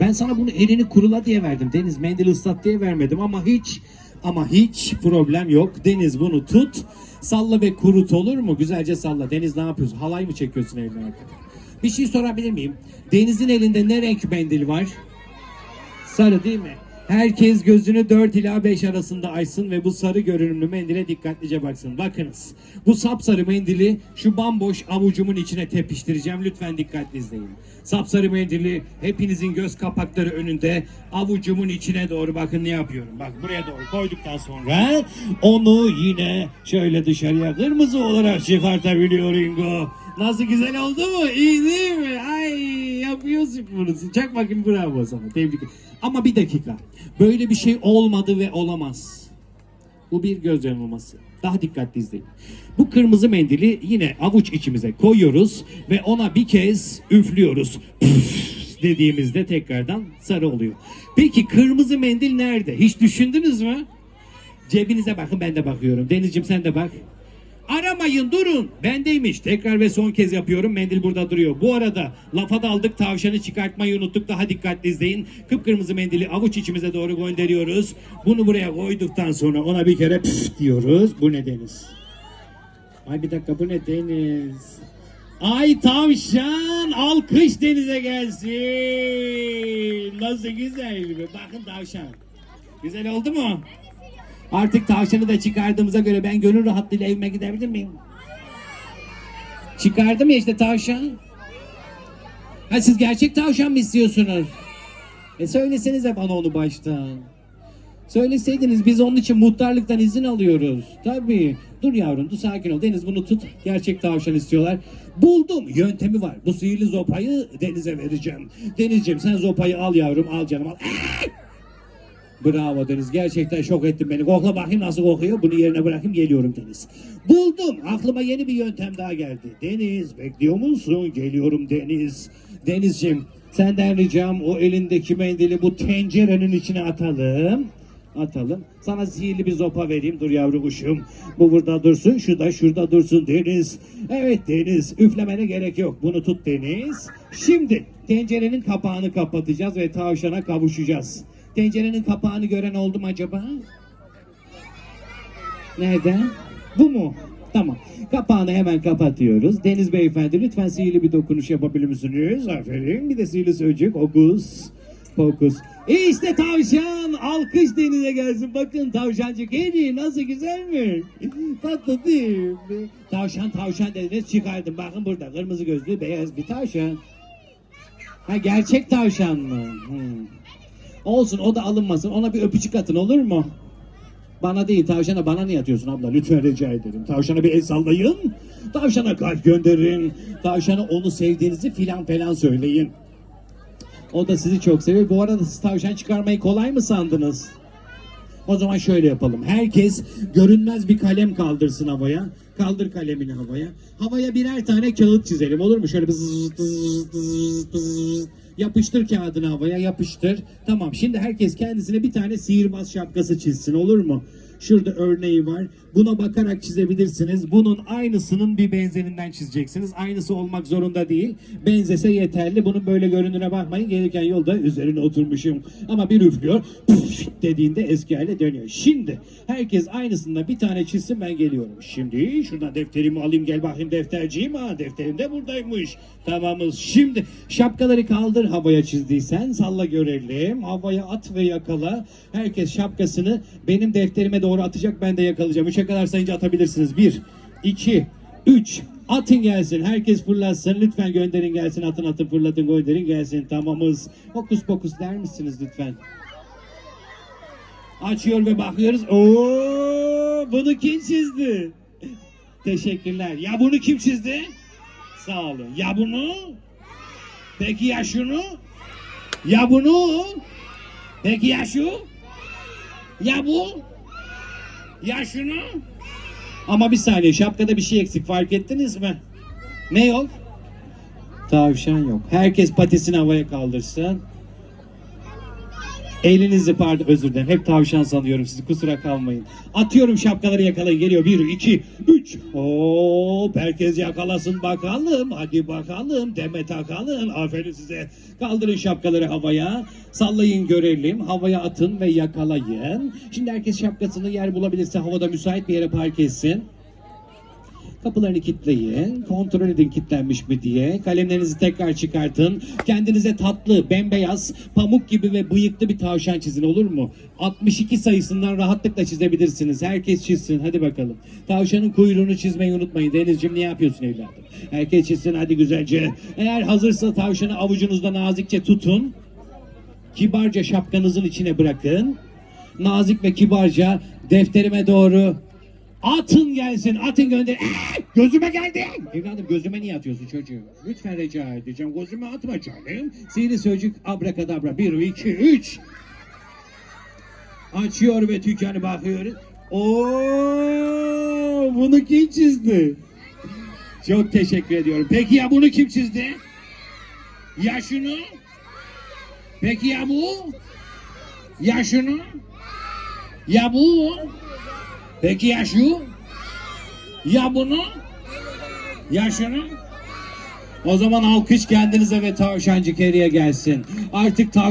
Ben sana bunu elini kurula diye verdim. Deniz mendil ıslat diye vermedim ama hiç ama hiç problem yok. Deniz bunu tut. Salla ve kurut olur mu? Güzelce salla. Deniz ne yapıyorsun? Halay mı çekiyorsun arkada? Bir şey sorabilir miyim? Deniz'in elinde ne renk mendil var? Sarı değil mi? Herkes gözünü 4 ila 5 arasında açsın ve bu sarı görünümlü mendile dikkatlice baksın. Bakınız. Bu sapsarı mendili şu bamboş avucumun içine tepiştireceğim. Lütfen dikkatli izleyin. Sapsarı mendili hepinizin göz kapakları önünde avucumun içine doğru bakın ne yapıyorum. Bak buraya doğru koyduktan sonra onu yine şöyle dışarıya kırmızı olarak çıkartabiliyor Ingo. Nasıl güzel oldu mu? İyi değil mi? Ay yapıyorsun bunu. Çak bakayım bravo sana. Tebrik. Ama bir dakika. Böyle bir şey olmadı ve olamaz. Bu bir göz yanılması. Daha dikkatli izleyin. Bu kırmızı mendili yine avuç içimize koyuyoruz ve ona bir kez üflüyoruz. Püf dediğimizde tekrardan sarı oluyor. Peki kırmızı mendil nerede? Hiç düşündünüz mü? Cebinize bakın ben de bakıyorum. Denizciğim sen de bak. Aramayın durun. Bendeymiş. Tekrar ve son kez yapıyorum. Mendil burada duruyor. Bu arada lafa daldık. Tavşanı çıkartmayı unuttuk. Daha dikkatli izleyin. Kıpkırmızı mendili avuç içimize doğru gönderiyoruz. Bunu buraya koyduktan sonra ona bir kere püf diyoruz. Bu ne deniz? Ay bir dakika bu ne deniz? Ay tavşan alkış denize gelsin. Nasıl güzel? Bakın tavşan. Güzel oldu mu? Artık tavşanı da çıkardığımıza göre ben gönül rahatlığıyla evime gidebilir miyim? Çıkardım ya işte tavşan. Ha siz gerçek tavşan mı istiyorsunuz? E söylesenize bana onu baştan. Söyleseydiniz biz onun için muhtarlıktan izin alıyoruz. Tabii. Dur yavrum dur sakin ol. Deniz bunu tut. Gerçek tavşan istiyorlar. Buldum. Yöntemi var. Bu sihirli zopayı Deniz'e vereceğim. Denizciğim sen zopayı al yavrum. Al canım al. Bravo Deniz. Gerçekten şok ettin beni. Kokla bakayım nasıl kokuyor. Bunu yerine bırakayım geliyorum Deniz. Buldum. Aklıma yeni bir yöntem daha geldi. Deniz bekliyor musun? Geliyorum Deniz. Denizciğim senden ricam o elindeki mendili bu tencerenin içine atalım. Atalım. Sana sihirli bir zopa vereyim. Dur yavru kuşum. Bu burada dursun. Şu da şurada dursun Deniz. Evet Deniz. Üflemene gerek yok. Bunu tut Deniz. Şimdi tencerenin kapağını kapatacağız ve tavşana kavuşacağız. Tencerenin kapağını gören oldu mu acaba? Nerede? Bu mu? Tamam. Kapağını hemen kapatıyoruz. Deniz Beyefendi lütfen sihirli bir dokunuş yapabilir misiniz? Aferin. Bir de sihirli sözcük. Okus. Pokus. İşte tavşan. Alkış denize gelsin. Bakın tavşancık. Hedi nasıl güzel mi? Tatlı değil mi? Tavşan tavşan dediniz çıkardım. Bakın burada kırmızı gözlü beyaz bir tavşan. Ha gerçek tavşan mı? Hmm. Olsun o da alınmasın. Ona bir öpücük atın olur mu? Bana değil tavşana bana niye atıyorsun abla? Lütfen rica ederim. Tavşana bir el sallayın. Tavşana kalp gönderin. Tavşana onu sevdiğinizi filan falan söyleyin. O da sizi çok seviyor. Bu arada siz tavşan çıkarmayı kolay mı sandınız? O zaman şöyle yapalım. Herkes görünmez bir kalem kaldırsın havaya. Kaldır kalemini havaya. Havaya birer tane kağıt çizelim olur mu? Şöyle bızz, bızz, bızz, bızz. Yapıştır kağıdını havaya yapıştır. Tamam şimdi herkes kendisine bir tane sihirbaz şapkası çizsin olur mu? Şurada örneği var. Buna bakarak çizebilirsiniz. Bunun aynısının bir benzerinden çizeceksiniz. Aynısı olmak zorunda değil. Benzese yeterli. Bunun böyle göründüğüne bakmayın. Gelirken yolda üzerine oturmuşum. Ama bir üflüyor. Puf dediğinde eski hale dönüyor. Şimdi herkes aynısından bir tane çizsin ben geliyorum. Şimdi şuradan defterimi alayım gel bakayım defterciğim. Ha defterim de buradaymış. Tamamız. Şimdi şapkaları kaldır havaya çizdiysen. Salla görelim. Havaya at ve yakala. Herkes şapkasını benim defterime doğru atacak. Ben de yakalayacağım. Üçe kadar sayınca atabilirsiniz. Bir, iki, üç. Atın gelsin. Herkes fırlatsın. Lütfen gönderin gelsin. Atın atın fırlatın gönderin gelsin. Tamamız. Hokus pokus der misiniz lütfen? Açıyor ve bakıyoruz. Oo, bunu kim çizdi? Teşekkürler. Ya bunu kim çizdi? Sağ olun. Ya bunu? Peki ya şunu? Ya bunu? Peki ya şu? Ya bu? Ya şunu? Ama bir saniye şapkada bir şey eksik fark ettiniz mi? Ne yok? Tavşan yok. Herkes patisini havaya kaldırsın. Elinizi pardon özür dilerim. Hep tavşan sanıyorum sizi kusura kalmayın. Atıyorum şapkaları yakalayın. Geliyor. Bir, iki, üç. Oo, herkes yakalasın bakalım. Hadi bakalım. Deme takalım. Aferin size. Kaldırın şapkaları havaya. Sallayın görelim. Havaya atın ve yakalayın. Şimdi herkes şapkasını yer bulabilirse havada müsait bir yere park etsin. Kapılarını kilitleyin. Kontrol edin kilitlenmiş mi diye. Kalemlerinizi tekrar çıkartın. Kendinize tatlı, bembeyaz, pamuk gibi ve bıyıklı bir tavşan çizin olur mu? 62 sayısından rahatlıkla çizebilirsiniz. Herkes çizsin. Hadi bakalım. Tavşanın kuyruğunu çizmeyi unutmayın. Denizciğim ne yapıyorsun evladım? Herkes çizsin hadi güzelce. Eğer hazırsa tavşanı avucunuzda nazikçe tutun. Kibarca şapkanızın içine bırakın. Nazik ve kibarca defterime doğru atın gelsin. Atın gönder. Aa, gözüme geldi. Evladım gözüme niye atıyorsun çocuğu? Lütfen rica edeceğim. Gözüme atma canım. Sihirli sözcük abrakadabra. Bir, iki, üç. Açıyor ve tükenı bakıyor. Oo, bunu kim çizdi? Çok teşekkür ediyorum. Peki ya bunu kim çizdi? Ya şunu? Peki ya bu? Ya şunu? Ya bu? Peki ya şu? Ya bunu? Ya şunu? O zaman alkış kendinize ve tavşancı geriye gelsin. Artık tav